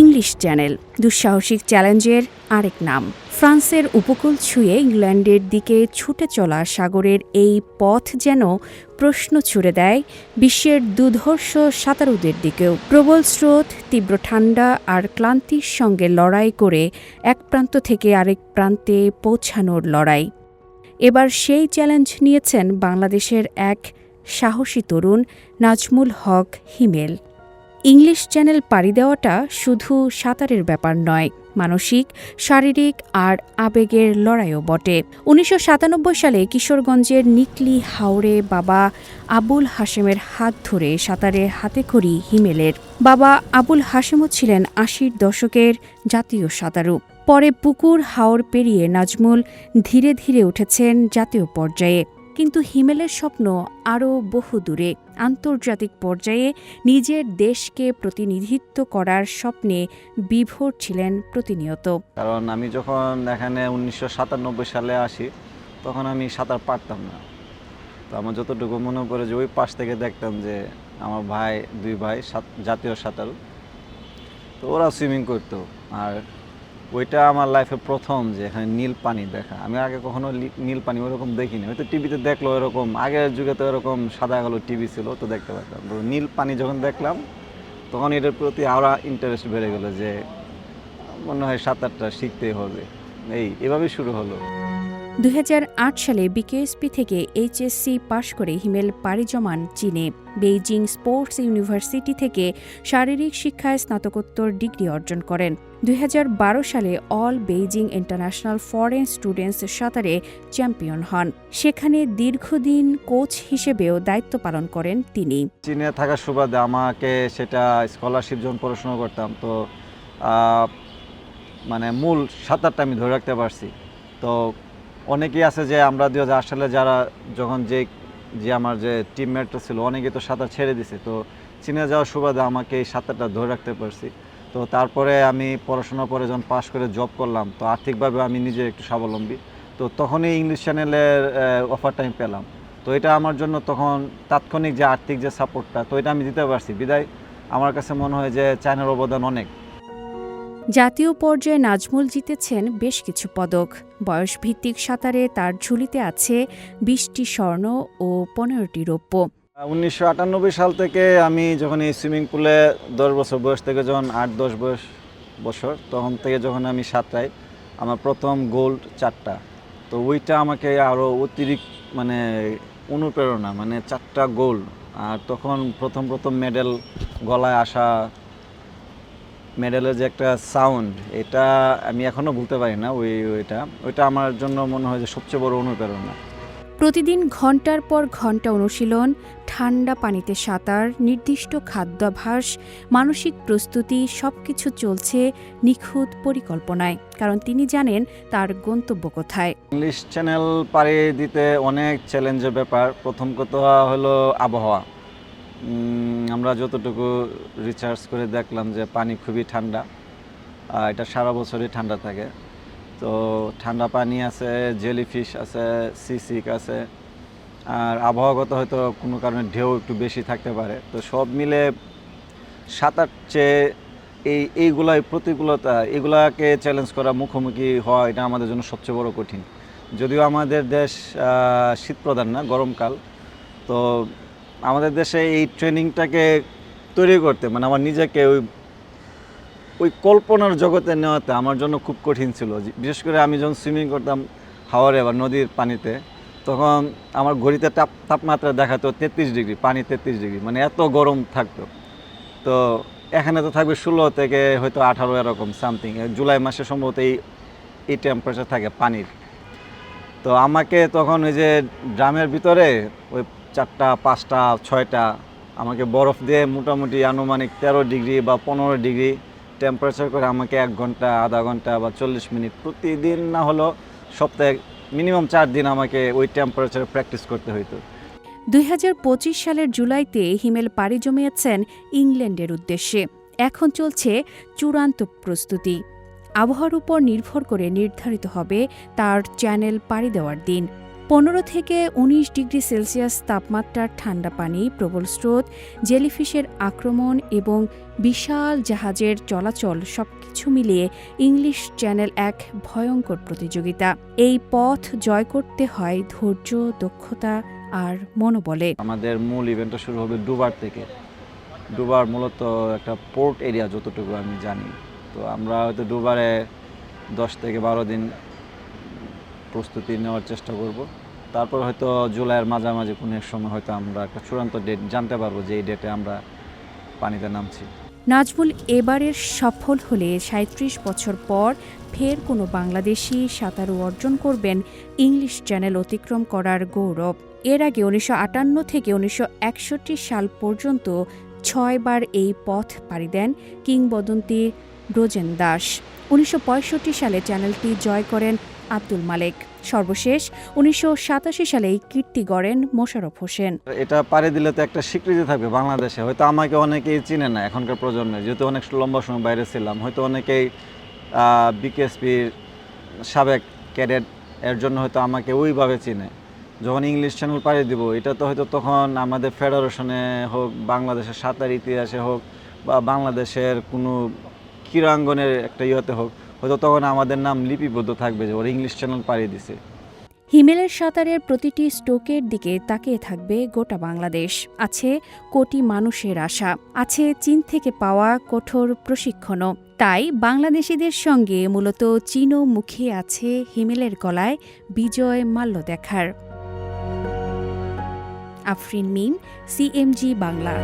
English channel, দুঃসাহসিক চ্যালেঞ্জের আরেক নাম। ফ্রান্সের উপকূল ছুঁয়ে ইংল্যান্ডের দিকে ছুটে চলা সাগরের এই পথ যেন প্রশ্ন ছুড়ে দেয় বিশ্বের দুধর্ষ সাঁতারুদের দিকেও। প্রবল স্রোত, তীব্র ঠান্ডা আর ক্লান্তির সঙ্গে লড়াই করে এক প্রান্ত থেকে আরেক প্রান্তে পৌঁছানোর লড়াই। এবার সেই চ্যালেঞ্জ নিয়েছেন বাংলাদেশের এক সাহসী তরুণ, নাজমুল হক হিমেল। ইংলিশ চ্যানেল পাড়ি দেওয়াটা শুধু সাঁতারের ব্যাপার নয়, মানসিক, শারীরিক আর আবেগের লড়াইও বটে। উনিশশো সাতানব্বই সালে কিশোরগঞ্জের নিকলি হাওড়ে বাবা আবুল হাশেমের হাত ধরে সাঁতারের হাতেখড়ি হিমেলের। বাবা আবুল হাশেমও ছিলেন আশির দশকের জাতীয় সাঁতারু। পরে পুকুর হাওর পেরিয়ে নাজমুল ধীরে ধীরে উঠেছেন জাতীয় পর্যায়ে। কিন্তু হিমেলের স্বপ্ন আরও বহু দূরে আন্তর্জাতিক পর্যায়ে নিজের দেশকে প্রতিনিধিত্ব করার স্বপ্নে বিভোর ছিলেন প্রতিনিয়ত। কারণ আমি যখন এখানে উনিশশো সাতানব্বই সালে আসি, তখন আমি সাঁতার পারতাম না। তো আমার যতটুকু মনে পড়ে যে ওই পাশ থেকে দেখতাম যে আমার ভাই, দুই ভাই জাতীয় সাঁতার। তো ওরা সুইমিং করতো। আর ওইটা আমার লাইফে প্রথম যে এখানে নীল পানি দেখা। আমি আগে কখনো নীল পানি ওরকম দেখিনি। হয়তো টিভিতে দেখল এরকম আগের যুগে তো এরকম সাদা কালো টিভি ছিল, তো দেখতে পারতাম। তো নীল পানি যখন দেখলাম, তখন এটার প্রতি আরও ইন্টারেস্ট বেড়ে গেলো যে মনে হয় সাঁতারটা শিখতেই হবে। এই, এভাবেই শুরু হলো। দু হাজার আট সালে বিকেএসপি থেকে এইচএসসি পাশ করে হিমেল পাড়ি জমান চীনে। বেইজিং স্পোর্টস ইউনিভার্সিটি থেকে শারীরিক শিক্ষায় স্নাতকোত্তর ডিগ্রি অর্জন করেন। দু হাজার বারো সালে all Beijing international foreign students সাঁতারে চ্যাম্পিয়ন হন। সেখানে দীর্ঘদিন কোচ হিসেবেও দায়িত্ব পালন করেন তিনি। চীনে থাকার সুবাদে আমাকে সেটা স্কলারশিপ যখন পড়াশোনা করতাম, তো মানে মূল সাঁতারটা আমি ধরে রাখতে পারছি। তো অনেকেই আছে যে আমরা দুই হাজার সালে যারা, যখন যে যে আমার যে টিমমেটটা ছিল অনেকে তো সাঁতার ছেড়ে দিছে। তো চীনে যাওয়ার সুবাদে আমাকে এই সাঁতারটা ধরে রাখতে পারছি। তো তারপরে আমি পড়াশোনা করে যখন পাশ করে জব করলাম, তো আর্থিকভাবে আমি নিজে একটু স্বাবলম্বী। তো তখনই ইংলিশ চ্যানেলের অফারটা আমি পেলাম। তো এটা আমার জন্য তখন তাৎক্ষণিক যে আর্থিক যে সাপোর্টটা তো এটা আমি দিতে পারছি। বিদায়, আমার কাছে মনে হয় যে চায়নার অবদান অনেক। জাতীয় পর্যায়ে নাজমুল জিতেছেন বেশ কিছু পদক। বয়সভিত্তিক সাঁতারে তার ঝুলিতে আছে বিশটি স্বর্ণ ও পনেরোটি রৌপ্য। উনিশশো আটানব্বই সাল থেকে আমি যখন এই সুইমিং পুলে দশ বছর বয়স থেকে যখন আট, দশ বয়স বছর তখন থেকে যখন আমি সাঁতরাই, আমার প্রথম গোল্ড চারটা। তো ওইটা আমাকে আরও অতিরিক্ত মানে অনুপ্রেরণা মানে চারটা গোল্ড। আর তখন প্রথম প্রথম মেডেল গলায় আসা মেডেলের যে একটা সাউন্ড এটা আমি এখনও ভুলতে পারি না ওই ওইটা। ওইটা আমার জন্য মনে হয় যে সবচেয়ে বড় অনুপ্রেরণা। প্রতিদিন ঘণ্টার পর ঘণ্টা অনুশীলন ঠান্ডা পানিতে সাঁতার নির্দিষ্ট খাদ্যাভ্যাস মানসিক প্রস্তুতি সব কিছু চলছে নিখুঁত পরিকল্পনায়। কারণ তিনি জানেন তার গন্তব্য কোথায়। ইংলিশ চ্যানেল পাড়ি দিতে অনেক চ্যালেঞ্জের ব্যাপার। প্রথম কথা হলো আবহাওয়া। আমরা যতটুকু রিচার্জ করে দেখলাম যে পানি খুবই ঠান্ডা আর এটা সারা বছরই ঠান্ডা থাকে। তো ঠান্ডা পানি আছে জেলিফিশ আছে সিসিক আছে আর আবহাওয়াগত হয়তো কোনো কারণে ঢেউ একটু বেশি থাকতে পারে। তো সব মিলে সাঁতার চেয়ে এই এইগুলাই প্রতিকূলতা এগুলাকে চ্যালেঞ্জ করা মুখোমুখি হওয়া এটা আমাদের জন্য সবচেয়ে বড় কঠিন। যদিও আমাদের দেশ আহ, শীতপ্রধান না গরমকাল তো আমাদের দেশে এই ট্রেনিংটাকে তৈরি করতে মানে আমার নিজেকে ওই ওই কল্পনার জগতে নেওয়াতে আমার জন্য খুব কঠিন ছিল। বিশেষ করে আমি যখন সুইমিং করতাম হাওয়ারে বা নদীর পানিতে, তখন আমার ঘড়িতে তাপ, তাপমাত্রা দেখাতো তেত্রিশ ডিগ্রি, পানি তেত্রিশ ডিগ্রি মানে এত গরম থাকতো। তো এখানে তো থাকবে ষোলো থেকে হয়তো আঠারো এরকম সামথিং জুলাই মাসে সম্ভবত এই এই টেম্পারেচার থাকে পানির। তো আমাকে তখন ওই যে ড্রামের ভিতরে ওই চারটা, পাঁচটা, ছয়টা। আমাকে বরফ দিয়ে মোটামুটি আনুমানিক তেরো ডিগ্রি বা পনেরো ডিগ্রি টেম্পারেচার করে আমাকে এক ঘণ্টা, আধা ঘণ্টা বা চল্লিশ মিনিট প্রতিদিন না হলেও সপ্তাহে মিনিমাম চার দিন আমাকে ওই টেম্পারেচারে প্র্যাকটিস করতে হইতো। দুই সালের জুলাইতে হিমেল পাড়ি জমিয়েছেন ইংল্যান্ডের উদ্দেশ্যে। এখন চলছে চূড়ান্ত প্রস্তুতি। আবহাওয়ার উপর নির্ভর করে নির্ধারিত হবে তার চ্যানেল পাড়ি দেওয়ার দিন। পনেরো থেকে ১৯ ডিগ্রি সেলসিয়াস তাপমাত্রার ঠান্ডা পানি, প্রবল স্রোত, জেলিফিশের আক্রমণ এবং বিশাল জাহাজের চলাচল সবকিছু মিলিয়ে ইংলিশ চ্যানেল এক ভয়ঙ্কর প্রতিযোগিতা। এই পথ জয় করতে হয় ধৈর্য, দক্ষতা আর মনোবলে। আমাদের মূল ইভেন্টটা শুরু হবে ডুবার থেকে। ডুবার মূলত একটা পোর্ট এরিয়া যতটুকু আমি জানি। তো আমরা হয়তো ডুবারে দশ থেকে বারো দিন প্রস্তুতি নেওয়ার চেষ্টা করব। তারপর হয়তো জুলাইয়ের মাঝামাঝি কোনো এক সময় হয়তো আমরা একটা চূড়ান্ত ডেট জানতে পারব যে এই ডেটে আমরা পানিতে নামছি। নাজমুল, এবারের সফল হলে সাঁত্রিশ বছর পর ফের কোনো বাংলাদেশি সাঁতারু অর্জন করবেন ইংলিশ চ্যানেল অতিক্রম করার গৌরব। এর আগে উনিশশো আটান্ন থেকে উনিশশো একষট্টি সাল পর্যন্ত ছয়বার এই পথ পাড়ি দেন কিংবদন্তি ব্রোজেন দাস। উনিশশো পঁয়ষট্টি সালে চ্যানেলটি জয় করেন আব্দুল মালেক। সর্বশেষ, উনিশশো সাতাশি সালে কীর্তি গড়েন মোশাররফ হোসেন। এটা পাড়ি দিলে তো একটা স্বীকৃতি থাকবে বাংলাদেশে। হয়তো আমাকে অনেকেই চিনে না এখনকার প্রজন্মে। যেহেতু অনেক লম্বা সময় বাইরে ছিলাম, হয়তো অনেকেই বিকেএসপির সাবেক ক্যাডেট, এর জন্য হয়তো আমাকে ওইভাবে চিনে। যখন ইংলিশ চ্যানেল পাড়ি দিব, এটা তো হয়তো তখন আমাদের ফেডারেশনে হোক, বাংলাদেশের সাঁতার ইতিহাসে হোক, বা বাংলাদেশের কোনো ক্রীড়াঙ্গনের একটা ইয়েতে হোক হয়তো তখন আমাদের নাম লিপিবদ্ধ থাকবে যে ওর ইংলিশ চ্যানেল পাড়ি দিছে। হিমেলের সাঁতারের প্রতিটি স্ট্রোকের দিকে তাকিয়ে থাকবে গোটা বাংলাদেশ। আছে কোটি মানুষের আশা, আছে চীন থেকে পাওয়া কঠোর প্রশিক্ষণও। তাই বাংলাদেশিদের সঙ্গে মূলত চীনও মুখে আছে হিমেলের গলায় বিজয় মাল্য দেখার। আফরিন মিম, সিএমজি বাংলা।